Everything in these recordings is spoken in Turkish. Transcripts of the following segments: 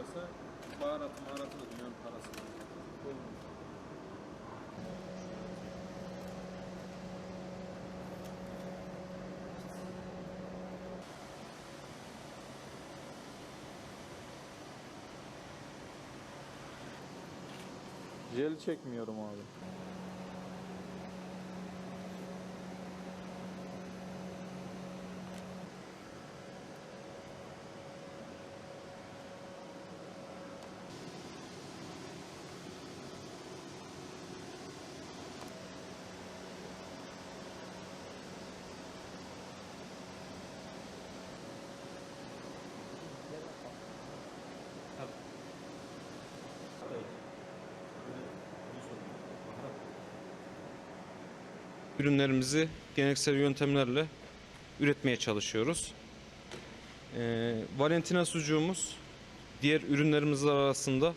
Yaparlarsa baharatı maharatı da dünyanın parası. Jel çekmiyorum abi. Ürünlerimizi geleneksel yöntemlerle üretmeye çalışıyoruz. Ee, Valentina sucuğumuz diğer ürünlerimiz arasında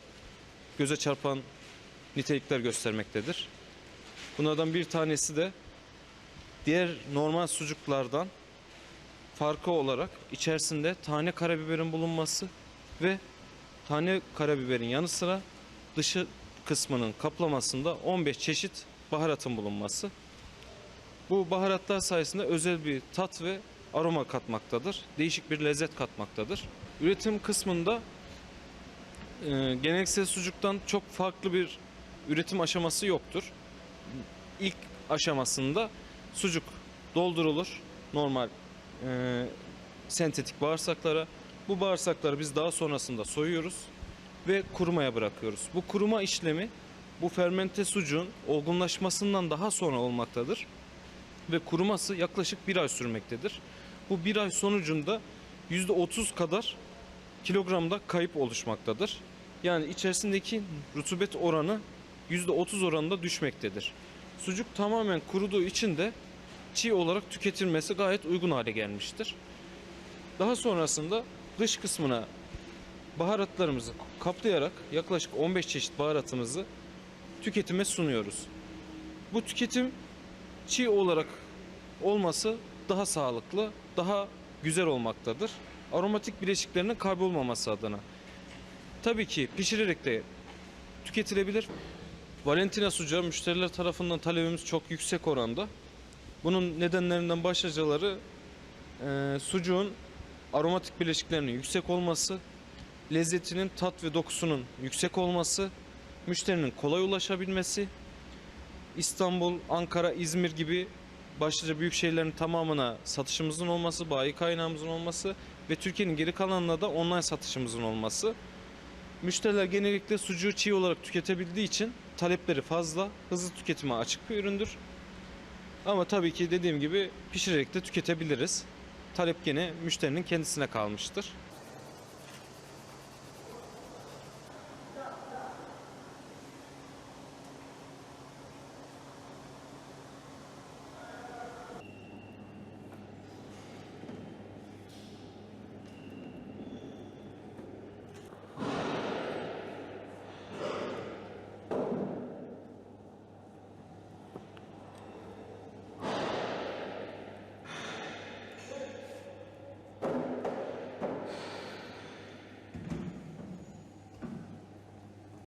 göze çarpan nitelikler göstermektedir. Bunlardan bir tanesi de diğer normal sucuklardan farkı olarak içerisinde tane karabiberin bulunması ve tane karabiberin yanı sıra dışı kısmının kaplamasında 15 çeşit baharatın bulunması. Bu baharatlar sayesinde özel bir tat ve aroma katmaktadır. Değişik bir lezzet katmaktadır. Üretim kısmında e, geleneksel sucuktan çok farklı bir üretim aşaması yoktur. İlk aşamasında sucuk doldurulur normal e, sentetik bağırsaklara. Bu bağırsakları biz daha sonrasında soyuyoruz ve kurumaya bırakıyoruz. Bu kuruma işlemi bu fermente sucuğun olgunlaşmasından daha sonra olmaktadır ve kuruması yaklaşık bir ay sürmektedir. Bu bir ay sonucunda %30 kadar kilogramda kayıp oluşmaktadır. Yani içerisindeki rutubet oranı %30 oranında düşmektedir. Sucuk tamamen kuruduğu için de çiğ olarak tüketilmesi gayet uygun hale gelmiştir. Daha sonrasında dış kısmına baharatlarımızı kaplayarak yaklaşık 15 çeşit baharatımızı tüketime sunuyoruz. Bu tüketim çiğ olarak olması daha sağlıklı, daha güzel olmaktadır. Aromatik bileşiklerinin kaybolmaması adına. Tabii ki pişirerek de tüketilebilir. Valentina sucuğu müşteriler tarafından talebimiz çok yüksek oranda. Bunun nedenlerinden başlıcaları e, sucuğun aromatik bileşiklerinin yüksek olması, lezzetinin tat ve dokusunun yüksek olması, müşterinin kolay ulaşabilmesi, İstanbul, Ankara, İzmir gibi başlıca büyük şehirlerin tamamına satışımızın olması, bayi kaynağımızın olması ve Türkiye'nin geri kalanına da online satışımızın olması. Müşteriler genellikle sucuğu çiğ olarak tüketebildiği için talepleri fazla, hızlı tüketime açık bir üründür. Ama tabii ki dediğim gibi pişirerek de tüketebiliriz. Talep gene müşterinin kendisine kalmıştır.